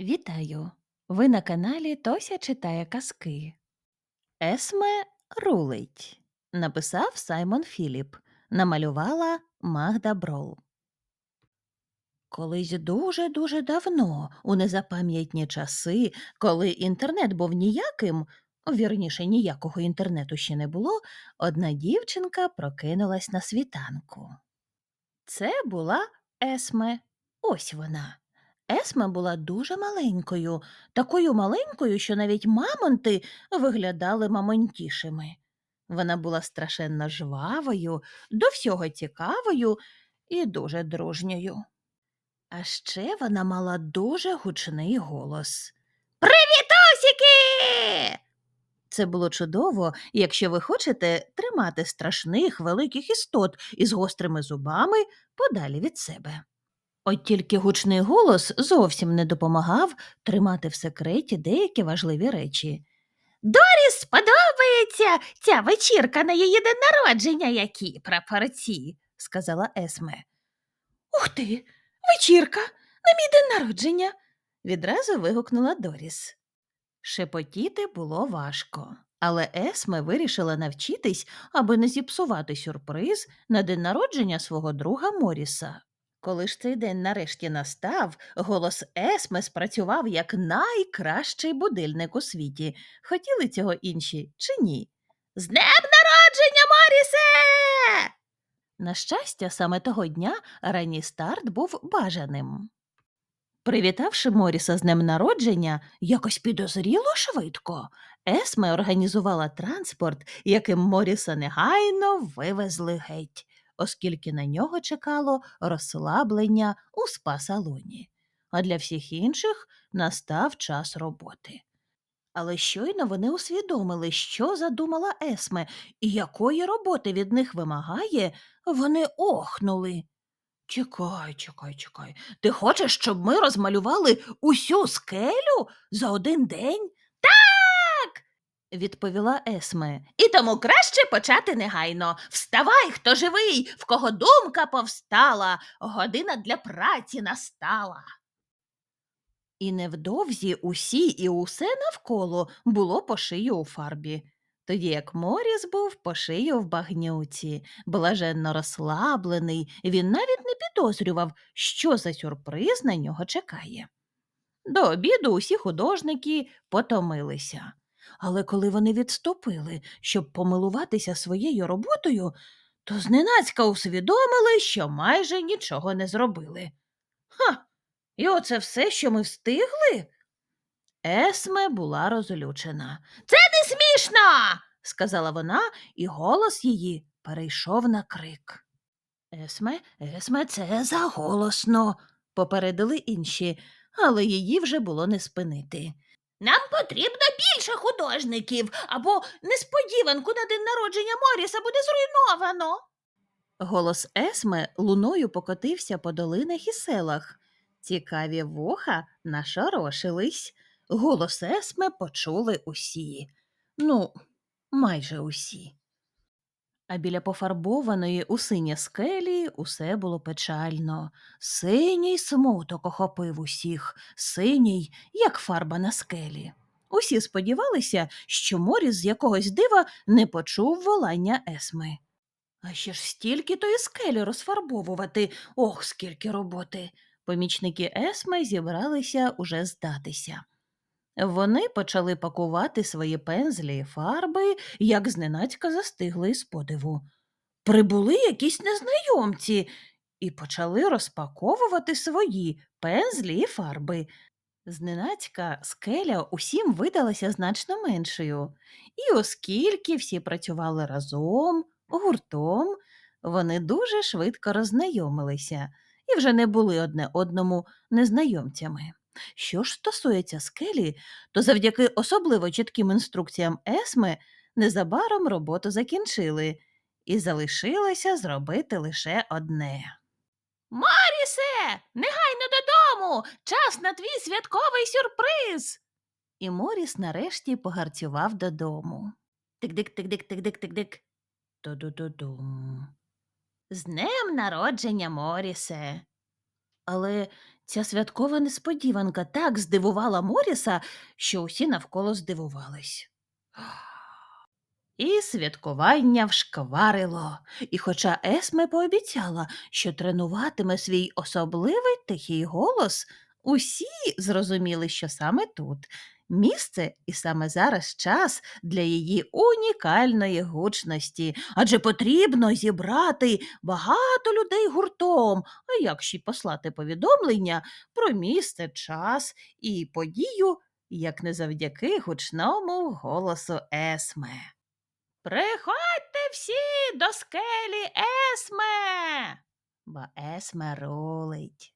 Вітаю! Ви на каналі Тося читає казки. Есме рулить. Написав Саймон Філіп. Намалювала Магда Брол. Колись дуже-дуже давно, у незапам'ятні часи, коли інтернет був ніяким, вірніше, ніякого інтернету ще не було, одна дівчинка прокинулась на світанку. Це була Есме. Ось вона. Есме була дуже маленькою, такою маленькою, що навіть мамонти виглядали мамонтішими. Вона була страшенно жвавою, до всього цікавою і дуже дружньою. А ще вона мала дуже гучний голос. Привітусіки! Це було чудово, якщо ви хочете тримати страшних великих істот із гострими зубами подалі від себе. От тільки гучний голос зовсім не допомагав тримати в секреті деякі важливі речі. Доріс сподобається ця вечірка на її день народження, які прапорці, сказала Есме. Ух ти, вечірка на мій день народження. відразу вигукнула Доріс. Шепотіти було важко, але Есме вирішила навчитись, аби не зіпсувати сюрприз на день народження свого друга Моріса. Коли ж цей день нарешті настав, голос Есме спрацював як найкращий будильник у світі. Хотіли цього інші чи ні? З днем народження, Морісе! На щастя, саме того дня ранній старт був бажаним. Привітавши Моріса з днем народження, якось підозріло швидко, Есме організувала транспорт, яким Моріса негайно вивезли геть, оскільки на нього чекало розслаблення у спа-салоні. А для всіх інших настав час роботи. Але щойно вони усвідомили, що задумала Есме і якої роботи від них вимагає, вони охнули. Чекай, чекай, чекай. Ти хочеш, щоб ми розмалювали усю скелю за один день? Відповіла Есме. І тому краще почати негайно. Вставай, хто живий, в кого думка повстала, година для праці настала. І невдовзі усі і усе навколо було по шию у фарбі, тоді як Моріс був по шию в багнюці, блаженно розслаблений, він навіть не підозрював, що за сюрприз на нього чекає. До обіду усі художники потомилися. Але коли вони відступили, щоб помилуватися своєю роботою, то зненацька усвідомили, що майже нічого не зробили. Ха! І оце все, що ми встигли? Есме була розлючена. Це не смішно, сказала вона, і голос її перейшов на крик. Есме, Есме, це заголосно, попередили інші, але її вже було не спинити. Нам потрібно більше художників, або несподіванку на день народження Моріса буде зруйновано. Голос Есме луною покотився по долинах і селах. Цікаві вуха нашорошились. Голос Есме почули усі. Ну, майже усі. А біля пофарбованої у синє скелі усе було печально. Синій смуток охопив усіх, синій, як фарба на скелі. Усі сподівалися, що Моріс з якогось дива не почув волання Есми. А ще ж стільки тої скелі розфарбовувати, ох, скільки роботи. Помічники Есми зібралися уже здатися. Вони почали пакувати свої пензлі і фарби, як зненацька застигли із подиву. Прибули якісь незнайомці і почали розпаковувати свої пензлі і фарби. Зненацька скеля усім видалася значно меншою, і оскільки всі працювали разом, гуртом, вони дуже швидко роззнайомилися і вже не були одне одному незнайомцями. Що ж стосується скелі, то завдяки особливо чітким інструкціям Есми незабаром роботу закінчили, і залишилося зробити лише одне. Морісе, негайно додому! Час на твій святковий сюрприз. І Моріс нарешті погарцював додому. Тик-дик-тик-дик-тик-дик-тик-дик. Ту-ду-ду-дум. З днем народження, Морісе. Але Ця святкова несподіванка так здивувала Моріса, що усі навколо здивувались. І святкування вшкварило. І хоча Есме пообіцяла, що тренуватиме свій особливий тихий голос, усі зрозуміли, що саме тут місце і саме зараз час для її унікальної гучності, адже потрібно зібрати багато людей гуртом, а як ще й послати повідомлення про місце, час і подію, як не завдяки гучному голосу Есме. Приходьте всі до скелі Есме, бо Есме рулить.